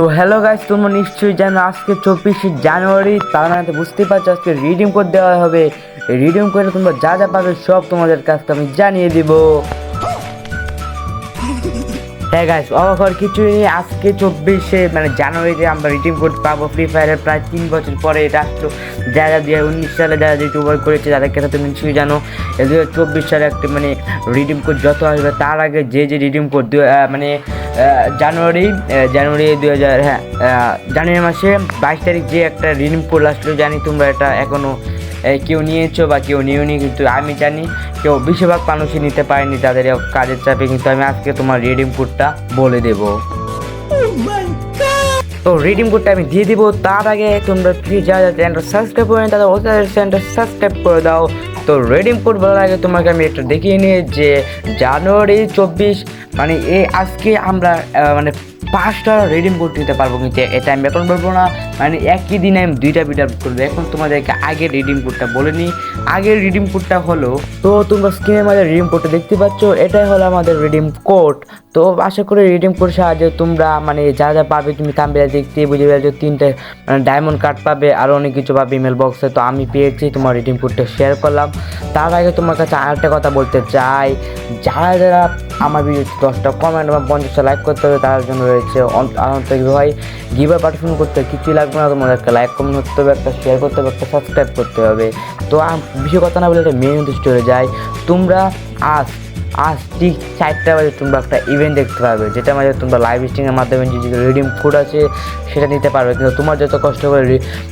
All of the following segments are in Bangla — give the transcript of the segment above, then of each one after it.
তো হ্যালো গাইস তোমরা নিশ্চয়ই জানো আজকে চব্বিশে জানুয়ারি, তার মানে বুঝতেই পারছ আজকে রিডিম কোড দেওয়া হবে। রিডিম করে তোমরা যা যা পাবে সব তোমাদের কাছে আমি জানিয়ে দিব। হ্যাঁ গাইস অবাক হওয়ার কিছুই নেই। আজকে চব্বিশে মানে জানুয়ারিতে আমরা রিডিম কোড পাবো। ফ্রি ফায়ারের প্রায় তিন বছর পরে এটা আসলো। যারা হাজার উনিশ সালে যারা ইউটিউবার করেছে তাদের কথা তুমি নিশ্চয়ই জানো দু হাজার চব্বিশ সালে একটা মানে রিডিম কোড যত আসবে, তার আগে যে যে রিডিম কোড মানে জানুয়ারি জানুয়ারি দুই হাজার হ্যাঁ জানুয়ারি মাসে বাইশ তারিখ যে একটা রিডিম কোড আসলো, জানি তোমরা এটা এখনও কেউ নিয়েছো বা কেউ নিওনি কিন্তু আমি জানি কেউ বেশিরভাগ মানুষই নিতে পারেনি তাদের কাজের চাপে কিন্তু আমি আজকে তোমার রিডিম কোডটা বলে দেবো। তো রিডিম কোডটা আমি দিয়ে দিব তার আগে তোমরা প্লিজ যা যা চ্যানেলটা সাবস্ক্রাইব করে তাদের ওদের চ্যানেলটা সাবস্ক্রাইব করে দাও। তো রিডিম কোড বলার আগে তোমাকে আমি একটা দেখিয়ে নিই যে জানুয়ারি চব্বিশ মানে এই আজকে আমরা মানে পাঁচটা রিডিম কোড নিতে পারব কিন্তু এটা আমি এখন বলব না। মানে একই দিনে আমি দুইটা ভিডিও করব। এখন তোমাদেরকে আগে রিডিম কোডটা বলে নিই। আগের রিডিম কোডটা হলো, তো তোমরা স্ক্রিনের মাঝে রিডিম কোডটা দেখতে পাচ্ছ, এটাই হলো আমাদের রিডিম কোড তো আশা করি রিডিম কোড সাহায্যে তোমরা মানে যা যা পাবে, তুমি তাম্বিরা দেখতে বুঝে পেরেছ তিনটে মানে ডায়মন্ড কার্ড পাবে আরও অনেক কিছু পাবে ইমেল বক্সে তো আমি পেয়েছি তোমার রিডিম কোডটা শেয়ার করলাম। তার আগে তোমার কাছে আরেকটা কথা বলতে চাই। যারা যারা আমার ভিডিওতে দশটা কমেন্ট বা পঞ্চাশটা লাইক করতে হবে, তার জন্য রয়েছে আন্তরিক ভাই। গিভার পার্টিসিপেট করতে কিছুই লাগবে না, তোমাদের একটা লাইক কমেন্ট করতে হবে, একটা শেয়ার করতে হবে, একটা সাবস্ক্রাইব করতে হবে। তো বিষয় কথা না বলে একটা মেন উদ্দেশ্য হয়ে যায়। তোমরা আজ আজ ঠিক চারটা বাজে তোমরা একটা ইভেন্ট দেখতে পারবে, যেটা মাঝে তোমরা লাইভ স্ট্রিংয়ের মাধ্যমে যে রিডিম কোড আছে, সেটা নিতে পারবে। কিন্তু তোমার যত কষ্ট করে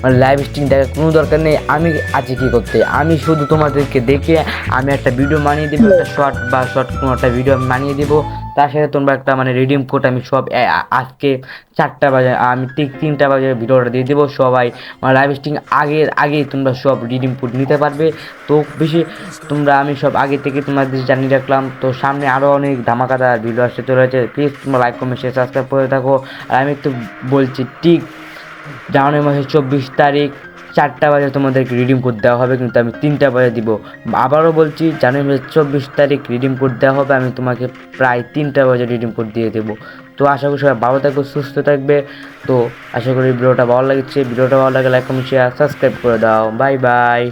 মানে লাইভ স্ট্রিং দেখার কোনো দরকার নেই, আমি আছি কী করতে? আমি শুধু তোমাদেরকে দেখে আমি একটা ভিডিও বানিয়ে দেবো, একটা শর্ট বা শর্ট কোনো একটা ভিডিও আমি বানিয়ে দেবো। তার সাথে তোমরা একটা মানে রিডিম কোড আমি সব আজকে চারটা বাজে, আমি ঠিক তিনটা বাজে ভিডিওটা দিয়ে দেবো। সবাই মানে লাইভ স্ট্রিং আগের, আগেই তোমরা সব রিডিম কোড নিতে পারবে। তো বেশি তোমরা, আমি সব আগে থেকে তোমাদের জানিয়ে রাখলাম। তো সামনে আরও অনেক ধামাকাদার ভিডিও আসতে চলেছে। প্লিজ তোমরা লাইক কমেন্ট শেয়ার সাবস্ক্রাইব করে থাকো। আর আমি একটু বলছি, ঠিক জানুয়ারি মাসের চব্বিশ তারিখ চারটা বাজে তোমাদেরকে রিডিম কোড দেওয়া হবে, কিন্তু আমি তিনটা বাজে দিব। আবারও বলছি, জানুয়ারি চব্বিশ তারিখ রিডিম কোড দেওয়া হবে, আমি তোমাকে প্রায় তিনটা বাজে রিডিম কোড দিয়ে দেবো। তো আশা করি সবাই ভালো থাকবে, সুস্থ থাকবে। তো আশা করি ভিডিওটা ভালো লাগছে, ভিডিওটা ভালো লাগে লাইক কমেন্ট শেয়ার সাবস্ক্রাইব করে দাও। Bye bye